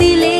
दिले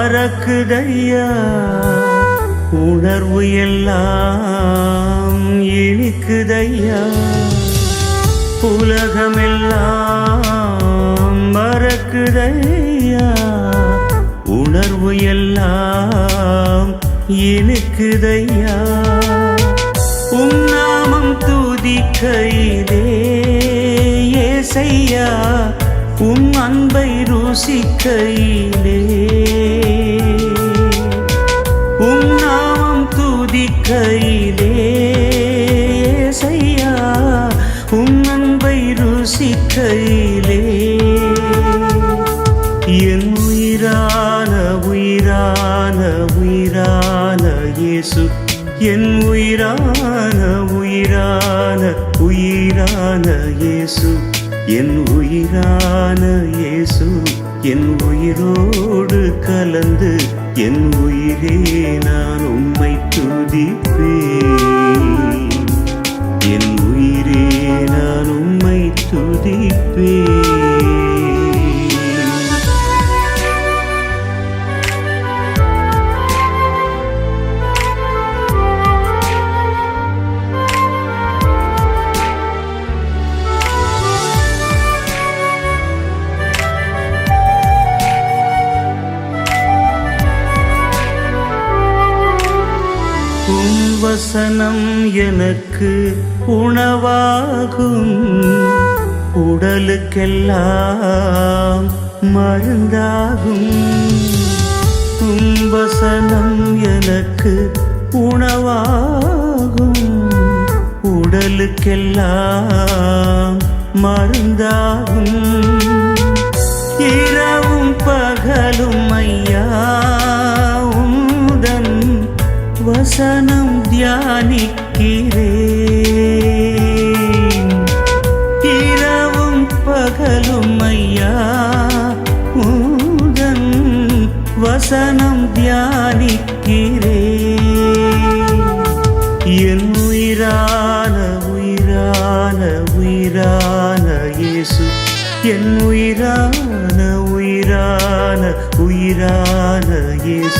பறக்குதையா? உணர்வு எல்லாம் இனிக்குதையா? உலகமெல்லாம் மறக்குதையா? உணர்வு எல்லாம் இனிக்குதையா? உன்னாமம் நாமம் துதிக்கையிலே ஏசையா? உம் அன்பை ருசிக்கையிலே துதிக்கையிலே செய்யா உம் அன்பை ருசிக்கையிலே என் உயிரான உயிரான உயிரான இயேசு என் உயிரான உயிரான உயிரான இயேசு என் உயிரான இயேசு என் உயிரோடு கலந்து என் உயிரே நான் உம்மை துதிப்பேன். என் உயிரே நான் உம்மை துதிப்பேன். வசனம் எனக்கு உணவாகும். உடலுக்கெல்லாம் மருந்தாகும். வசனம் எனக்கு உணவாகும். உடலுக்கெல்லாம் மருந்தாகும். இரவும் பகலும் ஐயா. வசனம் தியானிக்கிறேன். இரவும் பகலும் ஐயா உந்தன் வசனம் தியானிக்கிறேன். என் உயிரான உயிரான உயிரான இயேசு. என் உயிரான உயிரான உயிரான இயேசு.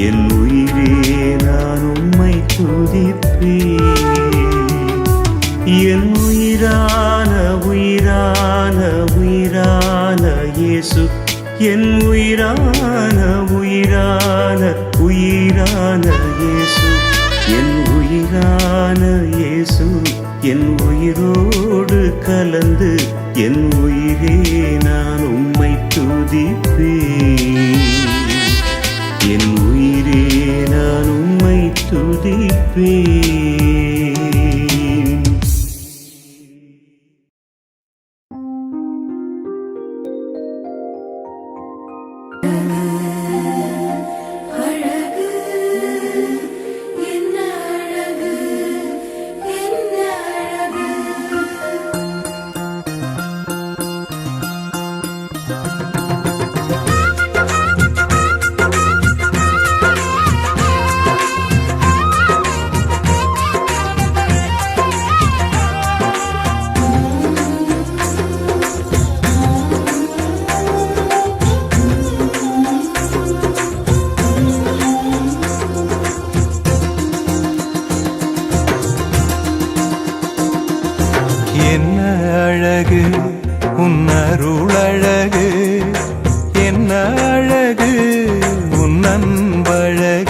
என் உயிரே நான் உம்மை துதிப்பே என் உயிரான உயிரான உயிரான இயேசு. என் உயிரான உயிரான உயிரான இயேசு. என் உயிரான இயேசு என் உயிரோடு கலந்து என் உயிரே நான் உம்மை துதிப்பே என் உயிர் நான் உம்மை துதிப்பேன். அழகு உன் அன்பழகு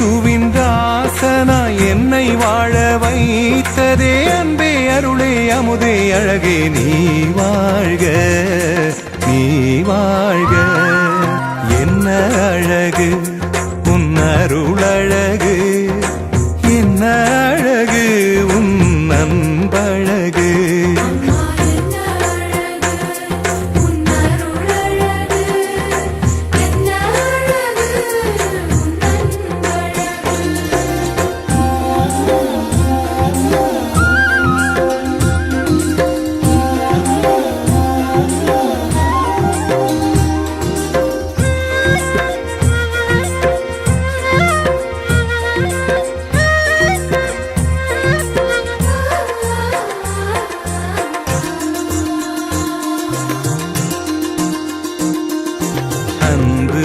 இயேசுவின் ராசனா என்னை வாழ வைத்ததே அன்பே அருளே அமுதே அழகே நீ வாழ்க நீ வாழ்க.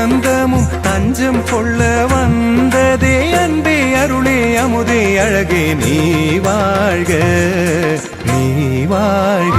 வசந்தமும் தஞ்சம் கொள்ள வந்ததே அன்பே அருளே அமுதே அழகே நீ வாழ்க நீ வாழ்க.